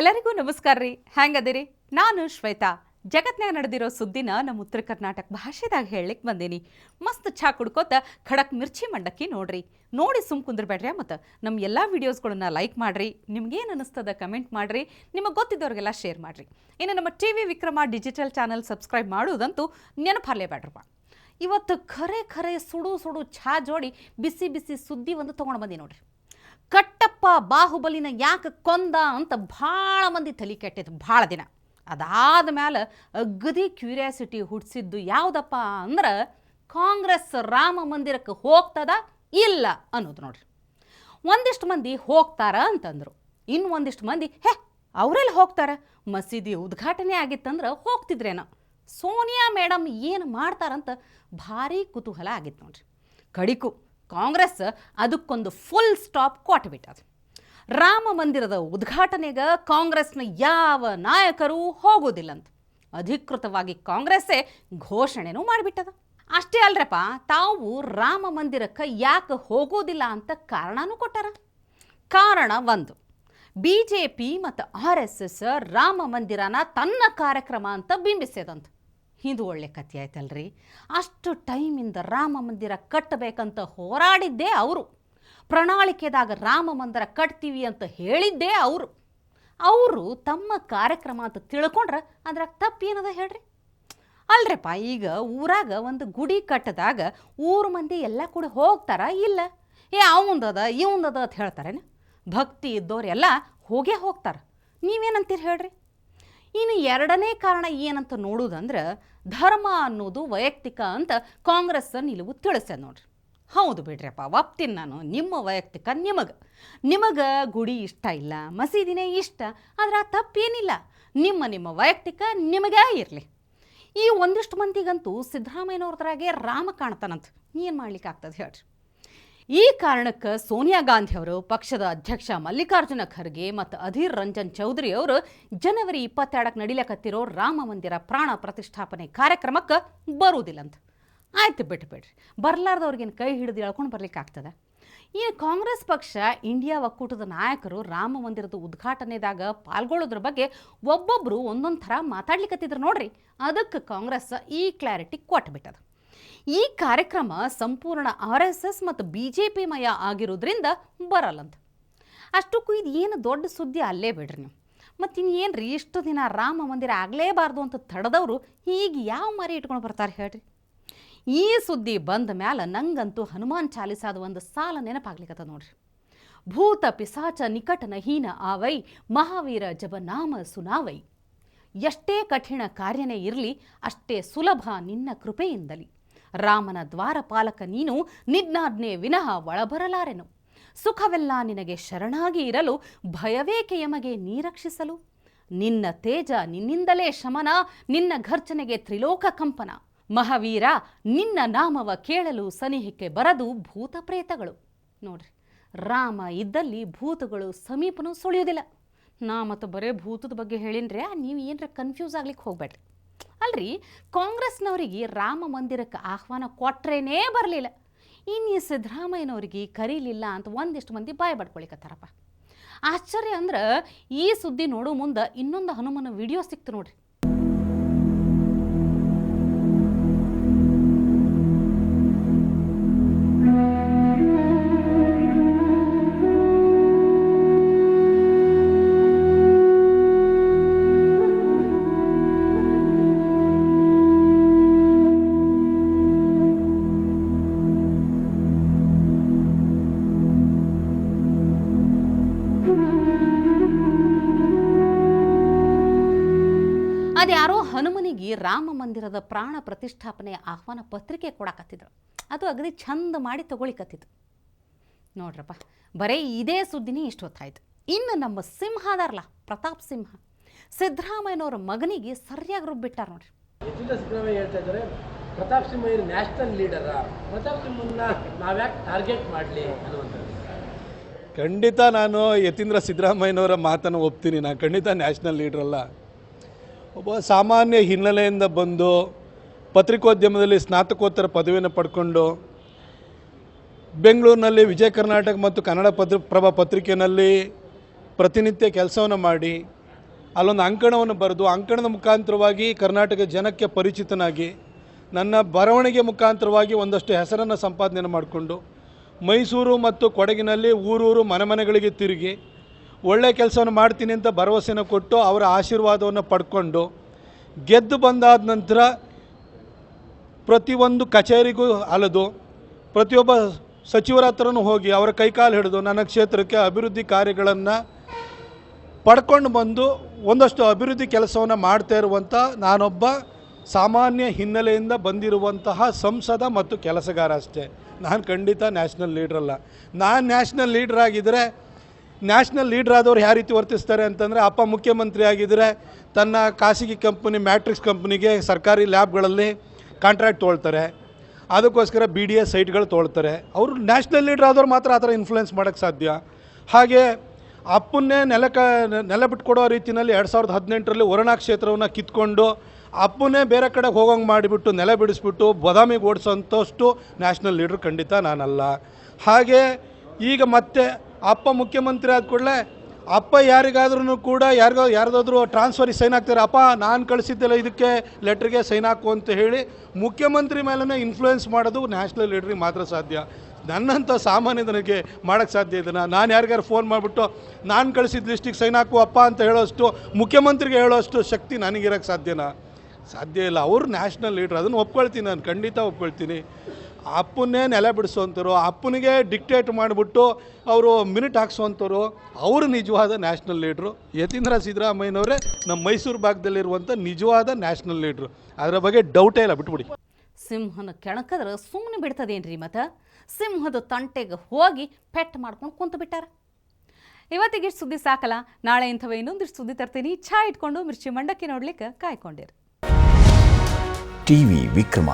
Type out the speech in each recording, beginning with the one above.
ಎಲ್ಲರಿಗೂ ನಮಸ್ಕಾರ ರೀ. ಹ್ಯಾಂಗದಿರಿ? ನಾನು ಶ್ವೇತಾ. ಜಗತ್ನಾಗ ನಡೆದಿರೋ ಸುದ್ದಿನ ನಮ್ಮ ಉತ್ತರ ಕರ್ನಾಟಕ ಭಾಷೆದಾಗ ಹೇಳಲಿಕ್ಕೆ ಬಂದೀನಿ. ಮಸ್ತ್ ಚಾ ಕುಡ್ಕೋತ ಖಡಕ್ ಮಿರ್ಚಿ ಮಂಡಕ್ಕಿ ನೋಡ್ರಿ. ನೋಡಿ ಸುಮ್ ಕುಂದ್ರಬೇಡ್ರಿ ಮತ್ತು ನಮ್ಮ ಎಲ್ಲ ವೀಡಿಯೋಸ್ಗಳನ್ನ ಲೈಕ್ ಮಾಡ್ರಿ. ನಿಮ್ಗೇನು ಅನಿಸ್ತದ ಕಮೆಂಟ್ ಮಾಡ್ರಿ. ನಿಮಗೆ ಗೊತ್ತಿದ್ದವ್ರಿಗೆಲ್ಲ ಶೇರ್ ಮಾಡ್ರಿ. ಇನ್ನು ನಮ್ಮ T V Vikrama digital channel subscribe ಮಾಡೋದಂತೂ ನೆನಪರ್ಲೇಬೇಡ್ರಪ್ಪ. ಇವತ್ತು ಖರೆ ಖರೆ ಸುಡು ಸುಡು ಛಾ ಜೋಡಿ ಬಿಸಿ ಬಿಸಿ ಸುದ್ದಿ ಒಂದು ತೊಗೊಂಡು ಬಂದಿ ನೋಡ್ರಿ. ಕಟ್ಟಪ್ಪ ಬಾಹುಬಲಿನ ಯಾಕೆ ಕೊಂದ ಅಂತ ಭಾಳ ಮಂದಿ ತಲೆ ಕೆಟ್ಟಿತ್ತು ಭಾಳ ದಿನ. ಅದಾದ ಮೇಲೆ ಅಗದಿ ಕ್ಯೂರಿಯಾಸಿಟಿ ಹುಟ್ಟಿಸಿದ್ದು ಯಾವುದಪ್ಪ ಅಂದ್ರೆ ಕಾಂಗ್ರೆಸ್ ರಾಮ ಮಂದಿರಕ್ಕೆ ಹೋಗ್ತದ ಇಲ್ಲ ಅನ್ನೋದು ನೋಡ್ರಿ. ಒಂದಿಷ್ಟು ಮಂದಿ ಹೋಗ್ತಾರ ಅಂತಂದರು. ಇನ್ನು ಒಂದಿಷ್ಟು ಮಂದಿ, ಹೇ, ಅವರೆಲ್ಲಿ ಹೋಗ್ತಾರೆ? ಮಸೀದಿ ಉದ್ಘಾಟನೆ ಆಗಿತ್ತಂದ್ರೆ ಹೋಗ್ತಿದ್ರೇನೋ. ಸೋನಿಯಾ ಮೇಡಮ್ ಏನು ಮಾಡ್ತಾರಂತ ಭಾರಿ ಕುತೂಹಲ ಆಗಿತ್ತು ನೋಡ್ರಿ. ಕಡಿಕು ಕಾಂಗ್ರೆಸ್ ಅದಕ್ಕೊಂದು ಫುಲ್ ಸ್ಟಾಪ್ ಕೊಟ್ಬಿಟ್ಟದ. ರಾಮ ಮಂದಿರದ ಉದ್ಘಾಟನೆಗೆ ಕಾಂಗ್ರೆಸ್ನ ಯಾವ ನಾಯಕರು ಹೋಗೋದಿಲ್ಲಂತ ಅಧಿಕೃತವಾಗಿ ಕಾಂಗ್ರೆಸ್ಸೇ ಘೋಷಣೆನೂ ಮಾಡಿಬಿಟ್ಟದ. ಅಷ್ಟೇ ಅಲ್ರಪ್ಪ, ತಾವು ರಾಮ ಮಂದಿರಕ್ಕೆ ಯಾಕೆ ಹೋಗೋದಿಲ್ಲ ಅಂತ ಕಾರಣನೂ ಕೊಟ್ಟಾರ. ಕಾರಣ ಒಂದು ಬಿ ಜೆ ಪಿ ಮತ್ತು ಆರ್ ಎಸ್ ಎಸ್ ರಾಮ ಮಂದಿರನ ತನ್ನ ಕಾರ್ಯಕ್ರಮ ಅಂತ ಬಿಂಬಿಸ್ಯದಂತ ಇದು ಒಳ್ಳೆ ಕಥೆ ಆಯ್ತಲ್ರಿ? ಅಷ್ಟು ಟೈಮಿಂದ ರಾಮ ಮಂದಿರ ಕಟ್ಟಬೇಕಂತ ಹೋರಾಡಿದ್ದೇ ಅವರು. ಪ್ರಣಾಳಿಕೆದಾಗ ರಾಮ ಮಂದಿರ ಕಟ್ತೀವಿ ಅಂತ ಹೇಳಿದ್ದೇ ಅವರು. ಅವರು ತಮ್ಮ ಕಾರ್ಯಕ್ರಮ ಅಂತ ತಿಳ್ಕೊಂಡ್ರೆ ಅದ್ರಾಗ ತಪ್ಪೇನದ ಹೇಳ್ರಿ? ಅಲ್ರಪ್ಪ, ಈಗ ಊರಾಗ ಒಂದು ಗುಡಿ ಕಟ್ಟದಾಗ ಊರ ಮಂದಿ ಎಲ್ಲ ಕೂಡ ಹೋಗ್ತಾರ ಇಲ್ಲ? ಏ ಅವಂದದ ಇವಂದದ ಅಂತ ಹೇಳ್ತಾರೇನು? ಭಕ್ತಿ ಇದ್ದವ್ರೆಲ್ಲ ಹೋಗೇ ಹೋಗ್ತಾರೆ. ನೀವೇನಂತೀರಿ ಹೇಳ್ರಿ? ಇನ್ನು ಎರಡನೇ ಕಾರಣ ಏನಂತ ನೋಡುವುದಂದ್ರೆ ಧರ್ಮ ಅನ್ನೋದು ವೈಯಕ್ತಿಕ ಅಂತ ಕಾಂಗ್ರೆಸ್ ನಿಲುವು ತಿಳಿಸ್ಯದ ನೋಡ್ರಿ. ಹೌದು ಬಿಡ್ರಿಯಪ್ಪ ಒಪ್ತೀನಿ ನಾನು, ನಿಮ್ಮ ವೈಯಕ್ತಿಕ ನಿಮಗೆ. ನಿಮಗೆ ಗುಡಿ ಇಷ್ಟ ಇಲ್ಲ, ಮಸೀದಿನೇ ಇಷ್ಟ, ಆದ್ರೆ ಆ ತಪ್ಪೇನಿಲ್ಲ. ನಿಮ್ಮ ನಿಮ್ಮ ವೈಯಕ್ತಿಕ ನಿಮಗೇ ಇರಲಿ. ಈ ಒಂದಿಷ್ಟು ಮಂದಿಗಂತೂ ಸಿದ್ದರಾಮಯ್ಯನವ್ರದ್ರಾಗೆ ರಾಮ ಕಾಣ್ತಾನಂತ. ಏನು ಮಾಡ್ಲಿಕ್ಕೆ ಆಗ್ತದೆ ಹೇಳ್ರಿ. ಈ ಕಾರಣಕ್ಕೆ ಸೋನಿಯಾ ಗಾಂಧಿ ಅವರು ಪಕ್ಷದ ಅಧ್ಯಕ್ಷ ಮಲ್ಲಿಕಾರ್ಜುನ ಖರ್ಗೆ ಮತ್ತು ಅಧೀರ್ ರಂಜನ್ ಚೌಧರಿ ಅವರು ಜನವರಿ ಇಪ್ಪತ್ತೆರಡಕ್ಕೆ ನಡಿಲಕತ್ತಿರೋ ರಾಮ ಮಂದಿರ ಪ್ರಾಣ ಪ್ರತಿಷ್ಠಾಪನೆ ಕಾರ್ಯಕ್ರಮಕ್ಕೆ ಬರುವುದಿಲ್ಲಂತ. ಆಯ್ತು, ಬಿಟ್ಟು ಬಿಡ್ರಿ. ಬರ್ಲಾರ್ದವ್ರಿಗೇನು ಕೈ ಹಿಡಿದು ಎಳ್ಕೊಂಡು ಬರ್ಲಿಕ್ಕೆ ಆಗ್ತದೆ? ಈ ಕಾಂಗ್ರೆಸ್ ಪಕ್ಷ, ಇಂಡಿಯಾ ಒಕ್ಕೂಟದ ನಾಯಕರು ರಾಮ ಮಂದಿರದ ಉದ್ಘಾಟನೆದಾಗ ಪಾಲ್ಗೊಳ್ಳೋದ್ರ ಬಗ್ಗೆ ಒಬ್ಬೊಬ್ಬರು ಒಂದೊಂದು ಥರ ಮಾತಾಡ್ಲಿಕ್ಕತ್ತಿದ್ರು ನೋಡ್ರಿ. ಅದಕ್ಕೆ ಕಾಂಗ್ರೆಸ್ ಈ ಕ್ಲಾರಿಟಿ ಕೊಟ್ಬಿಟ್ಟದ. ಈ ಕಾರ್ಯಕ್ರಮ ಸಂಪೂರ್ಣ ಆರ್ ಎಸ್ ಎಸ್ ಮತ್ತು ಬಿ ಜೆ ಪಿ ಮಯ ಆಗಿರೋದ್ರಿಂದ ಬರಲ್ಲಂತ. ಅಷ್ಟಕ್ಕೂ ಇದು ಏನು ದೊಡ್ಡ ಸುದ್ದಿ ಅಲ್ಲೇ ಬಿಡ್ರಿ ನೀವು. ಮತ್ತು ಇನ್ನೇನು ರೀ ಇಷ್ಟು ದಿನ ರಾಮ ಮಂದಿರ ಆಗಲೇಬಾರ್ದು ಅಂತ ತಡೆದವರು ಈಗ ಯಾವ ಮಾರಿ ಇಟ್ಕೊಂಡು ಬರ್ತಾರೆ ಹೇಳ್ರಿ. ಈ ಸುದ್ದಿ ಬಂದ ಮ್ಯಾಲ ನಂಗಂತೂ ಹನುಮಾನ್ ಚಾಲಿಸಾದ ಒಂದು ಸಾಲ ನೆನಪಾಗ್ಲಿಕ್ಕದ ನೋಡ್ರಿ. ಭೂತ ಪಿಸಾಚ ನಿಕಟನ ಹೀನ ಆವೈ, ಮಹಾವೀರ ಜಬನಾಮ ಸುನಾವೈ. ಎಷ್ಟೇ ಕಠಿಣ ಕಾರ್ಯನೇ ಇರಲಿ, ಅಷ್ಟೇ ಸುಲಭ ನಿನ್ನ ಕೃಪೆಯಿಂದಲಿ. ರಾಮನ ದ್ವಾರಪಾಲಕ ನೀನು ನಿಜ್ಞಾಜ್ಞೆ ವಿನಃ ಒಳಬರಲಾರೆನು. ಸುಖವೆಲ್ಲ ನಿನಗೆ ಶರಣಾಗಿ ಇರಲು ಭಯವೇಕೆ ಯಮಗೆ ನೀರಕ್ಷಿಸಲು? ನಿನ್ನ ತೇಜ ನಿನ್ನಿಂದಲೇ ಶಮನ, ನಿನ್ನ ಘರ್ಜನೆಗೆ ತ್ರಿಲೋಕ ಕಂಪನ. ಮಹಾವೀರ, ನಿನ್ನ ನಾಮವ ಕೇಳಲು ಸನಿಹಕ್ಕೆ ಬರದು ಭೂತ ಪ್ರೇತಗಳು ನೋಡ್ರಿ, ರಾಮ ಇದ್ದಲ್ಲಿ ಭೂತಗಳು ಸಮೀಪನೂ ಸುಳಿಯೋದಿಲ್ಲ ನಾ ಮತ್ತು ಬರೇ ಭೂತದ ಬಗ್ಗೆ ಹೇಳಿನ್ರಿ, ನೀವು ಏನರ ಕನ್ಫ್ಯೂಸ್ ಆಗ್ಲಿಕ್ಕೆ ಹೋಗ್ಬೇಡ್ರಿ. ಅಲ್ರಿ, ಕಾಂಗ್ರೆಸ್ನವರಿಗೆ ರಾಮ ಮಂದಿರಕ್ಕೆ ಆಹ್ವಾನ ಕೊಟ್ರೇನೇ ಬರಲಿಲ್ಲ. ಇನ್ನು ಸಿದ್ದರಾಮಯ್ಯನವ್ರಿಗೆ ಕರೀಲಿಲ್ಲ ಅಂತ ಒಂದಿಷ್ಟು ಮಂದಿ ಬಾಯ್ ಬಡ್ಕೊಳಿಕತ್ತಾರಪ್ಪ. ಆಶ್ಚರ್ಯ ಅಂದ್ರೆ ಈ ಸುದ್ದಿ ನೋಡೋ ಮುಂದೆ ಇನ್ನೊಂದು ಹನುಮನ ವಿಡಿಯೋ ಸಿಕ್ತು ನೋಡ್ರಿ. ಅದ್ಯಾರೋ ಹನುಮನಿಗೆ ರಾಮ ಮಂದಿರದ ಪ್ರಾಣ ಪ್ರತಿಷ್ಠಾಪನೆ ಆಹ್ವಾನ ಪತ್ರಿಕೆ ಕೊಡಕತ್ತಿದ್ರು. ಅದು ಅಗದಿ ಚಂದ ಮಾಡಿ ತಗೊಳಿಕತ್ತಿತ್ತು. ನೋಡ್ರಪ್ಪ ಬರೀ ಇದೇ ಸುದ್ದಿನೇ ಇಷ್ಟು ಹೊತ್ತಾಯ್ತು. ಇನ್ನು ನಮ್ಮ ಸಿಂಹ ಅದಾರಲ್ಲ ಪ್ರತಾಪ್ ಸಿಂಹ ಸಿದ್ದರಾಮಯ್ಯನವ್ರ ಮಗನಿಗೆ ಸರಿಯಾಗಿ ರುಬ್ಬಿಟ್ಟಾರ ನೋಡ್ರಿ. ಯತೀಂದ್ರ ಸಿದ್ದರಾಮಯ್ಯ ಹೇಳ್ತಾ ಇದ್ದಾರೆ ಪ್ರತಾಪ್ ಸಿಂಹ ಇವರು ನ್ಯಾಷನಲ್ ಲೀಡರ ಪ್ರತಾಪ್ ಸಿಂಹನ್ನ ನಾವ್ಯಾಕೆ ಟಾರ್ಗೆಟ್ ಮಾಡಲಿ ಅನ್ನುವಂಥದ್ದು. ಖಂಡಿತ ನಾನು ಯತೀಂದ್ರ ಸಿದ್ದರಾಮಯ್ಯನವರ ಮಾತನ್ನು ಒಪ್ತೀನಿ. ನಾನು ಖಂಡಿತ ನ್ಯಾಷನಲ್ ಲೀಡ್ರಲ್ಲ ಅಲ್ಲ. ಒಬ್ಬ ಸಾಮಾನ್ಯ ಹಿನ್ನೆಲೆಯಿಂದ ಬಂದು ಪತ್ರಿಕೋದ್ಯಮದಲ್ಲಿ ಸ್ನಾತಕೋತ್ತರ ಪದವಿಯನ್ನು ಪಡ್ಕೊಂಡು ಬೆಂಗಳೂರಿನಲ್ಲಿ ವಿಜಯ ಕರ್ನಾಟಕ ಮತ್ತು ಕನ್ನಡ ಪತ್ರ ಪ್ರಭ ಪತ್ರಿಕೆಯಲ್ಲಿ ಪ್ರತಿನಿತ್ಯ ಕೆಲಸವನ್ನು ಮಾಡಿ, ಅಲ್ಲೊಂದು ಅಂಕಣವನ್ನು ಬರೆದು, ಅಂಕಣದ ಮುಖಾಂತರವಾಗಿ ಕರ್ನಾಟಕ ಜನಕ್ಕೆ ಪರಿಚಿತನಾಗಿ, ನನ್ನ ಬರವಣಿಗೆ ಮುಖಾಂತರವಾಗಿ ಒಂದಷ್ಟು ಹೆಸರನ್ನು ಸಂಪಾದನೆ ಮಾಡಿಕೊಂಡು ಮೈಸೂರು ಮತ್ತು ಕೊಡಗಿನಲ್ಲಿ ಊರೂರು ಮನೆ ಮನೆಗಳಿಗೆ ತಿರುಗಿ ಒಳ್ಳೆ ಕೆಲಸವನ್ನು ಮಾಡ್ತೀನಿ ಅಂತ ಭರವಸೆನ ಕೊಟ್ಟು ಅವರ ಆಶೀರ್ವಾದವನ್ನು ಪಡ್ಕೊಂಡು ಗೆದ್ದು ಬಂದಾದ ನಂತರ ಪ್ರತಿಯೊಂದು ಕಚೇರಿಗೂ ಅಲದು ಪ್ರತಿಯೊಬ್ಬ ಸಚಿವರ ಹತ್ರನೂ ಹೋಗಿ ಅವರ ಕೈಕಾಲು ಹಿಡಿದು ನನ್ನ ಕ್ಷೇತ್ರಕ್ಕೆ ಅಭಿವೃದ್ಧಿ ಕಾರ್ಯಗಳನ್ನು ಪಡ್ಕೊಂಡು ಬಂದು ಒಂದಷ್ಟು ಅಭಿವೃದ್ಧಿ ಕೆಲಸವನ್ನು ಮಾಡ್ತಾ ಇರುವಂಥ ನಾನೊಬ್ಬ ಸಾಮಾನ್ಯ ಹಿನ್ನೆಲೆಯಿಂದ ಬಂದಿರುವಂತಹ ಸಂಸದ ಮತ್ತು ಕೆಲಸಗಾರ ಅಷ್ಟೇ. ನಾನು ಖಂಡಿತ ನ್ಯಾಷನಲ್ ಲೀಡ್ರಲ್ಲ ನಾನು ನ್ಯಾಷನಲ್ ಲೀಡ್ರ್ ಆಗಿದ್ದರೆ ನ್ಯಾಷನಲ್ ಲೀಡ್ರ್ ಆದವ್ರು ಯಾವ ರೀತಿ ವರ್ತಿಸ್ತಾರೆ ಅಂತಂದರೆ ಅಪ್ಪ ಮುಖ್ಯಮಂತ್ರಿ ಆಗಿದ್ದರೆ ತನ್ನ ಖಾಸಗಿ ಕಂಪನಿ, ಮ್ಯಾಟ್ರಿಕ್ಸ್ ಕಂಪ್ನಿಗೆ ಸರ್ಕಾರಿ ಲ್ಯಾಬ್ಗಳಲ್ಲಿ ಕಾಂಟ್ರಾಕ್ಟ್ ತೊಗೊಳ್ತಾರೆ ಅದಕ್ಕೋಸ್ಕರ ಬಿ ಡಿ ಎಸ್ ಸೈಟ್ಗಳು ತೊಗೊಳ್ತಾರೆ ಅವರು ನ್ಯಾಷನಲ್ ಲೀಡ್ರ್ ಆದವ್ರು ಮಾತ್ರ ಆ ಥರ ಇನ್ಫ್ಲುಯೆನ್ಸ್ ಮಾಡೋಕ್ಕೆ ಸಾಧ್ಯ. ಹಾಗೆ ಅಪ್ಪನ್ನೇ ನೆಲ ಕ, ನೆಲ ಬಿಟ್ಕೊಡೋ ರೀತಿಯಲ್ಲಿ ಎರಡು ಸಾವಿರದ ಹದಿನೆಂಟರಲ್ಲಿ ವರುಣಾ ಕ್ಷೇತ್ರವನ್ನು ಕಿತ್ಕೊಂಡು ಅಪ್ಪನೇ ಬೇರೆ ಕಡೆ ಹೋಗೋಂಗೆ ಮಾಡಿಬಿಟ್ಟು ನೆಲೆ ಬಿಡಿಸ್ಬಿಟ್ಟು ಬದಾಮಿಗೆ ಓಡಿಸೋಂಥಷ್ಟು ನ್ಯಾಷನಲ್ ಲೀಡ್ರ್ ಖಂಡಿತ ನಾನಲ್ಲ. ಹಾಗೆ ಈಗ ಮತ್ತೆ ಅಪ್ಪ ಮುಖ್ಯಮಂತ್ರಿ ಆದ ಕೂಡಲೇ, ಅಪ್ಪ ಯಾರಿಗಾದ್ರೂ ಕೂಡ ಯಾರಿಗೋ ಯಾರ್ದಾದ್ರೂ ಟ್ರಾನ್ಸ್ಫರಿಗೆ ಸೈನ್ ಹಾಕ್ತಾರೆ ಅಪ್ಪ, ನಾನು ಕಳಿಸಿದ್ದೆಲ್ಲ ಇದಕ್ಕೆ ಲೆಟ್ರಿಗೆ ಸೈನ್ ಹಾಕು ಅಂತ ಹೇಳಿ ಮುಖ್ಯಮಂತ್ರಿ ಮೇಲೇ ಇನ್ಫ್ಲೂಯೆನ್ಸ್ ಮಾಡೋದು ನ್ಯಾಷನಲ್ ಲೀಡ್ರಿಗೆ ಮಾತ್ರ ಸಾಧ್ಯ. ನನ್ನಂಥ ಸಾಮಾನ್ಯ ನನಗೆ ಮಾಡೋಕ್ಕೆ ಸಾಧ್ಯ ಇದನ್ನು ನಾನು ಯಾರಿಗಾರು ಫೋನ್ ಮಾಡಿಬಿಟ್ಟು, ನಾನು ಕಳಿಸಿದ ಲಿಸ್ಟಿಗೆ ಸೈನ್ ಹಾಕು ಅಪ್ಪ ಅಂತ ಹೇಳೋಷ್ಟು, ಮುಖ್ಯಮಂತ್ರಿಗೆ ಹೇಳೋಷ್ಟು ಶಕ್ತಿ ನನಗಿರೋಕ್ಕೆ ಸಾಧ್ಯನಾ? ಸಾಧ್ಯ ಇಲ್ಲ. ಅವರು ನ್ಯಾಷನಲ್ ಲೀಡ್ರ್ ಅದನ್ನು ಒಪ್ಕೊಳ್ತೀನಿ ನಾನು. ಖಂಡಿತ ಒಪ್ಕೊಳ್ತೀನಿ. ಅಪ್ಪನ್ನೇ ನೆಲೆ ಬಿಡಿಸುವಂಥವ್ರು ಅಪ್ಪನಿಗೆ ಡಿಕ್ಟೇಟ್ ಮಾಡಿಬಿಟ್ಟು ಅವರು ಮಿನಿಟ್ ಹಾಕ್ಸುವಂಥವ್ರು ಅವರು ನಿಜವಾದ ನ್ಯಾಷನಲ್ ಲೀಡ್ರು ಯತೀಂದ್ರ ಸಿದ್ದರಾಮಯ್ಯನವರೇ ನಮ್ಮ ಮೈಸೂರು ಭಾಗದಲ್ಲಿರುವಂಥ ನಿಜವಾದ ನ್ಯಾಷನಲ್ ಲೀಡ್ರು ಅದರ ಬಗ್ಗೆ ಡೌಟೇ ಇಲ್ಲ ಬಿಟ್ಬಿಡಿ. ಸಿಂಹನ ಕೆಣಕದ್ರೆ ಸುಮ್ಮನೆ ಬಿಡ್ತದೇನ್ರಿ ಮತ್ತು ಸಿಂಹದ ತಂಟೆಗೆ ಹೋಗಿ ಪೆಟ್ ಮಾಡ್ಕೊಂಡು ಕುಂತು ಬಿಟ್ಟಾರ. ಇವತ್ತಿಗೆ ಇಷ್ಟು ಸುದ್ದಿ ಸಾಕಲ್ಲ ನಾಳೆ ಇಂಥವೇ ಇನ್ನೊಂದಿಷ್ಟು ಸುದ್ದಿ ತರ್ತೀನಿ. ಚಾ ಇಟ್ಕೊಂಡು ಮಿರ್ಚಿ ಮಂಡಕ್ಕಿ ನೋಡ್ಲಿಕ್ಕೆ ಕಾಯ್ಕೊಂಡಿರಿ. ಟಿವಿ ವಿಕ್ರಮ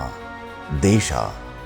ದೇಶ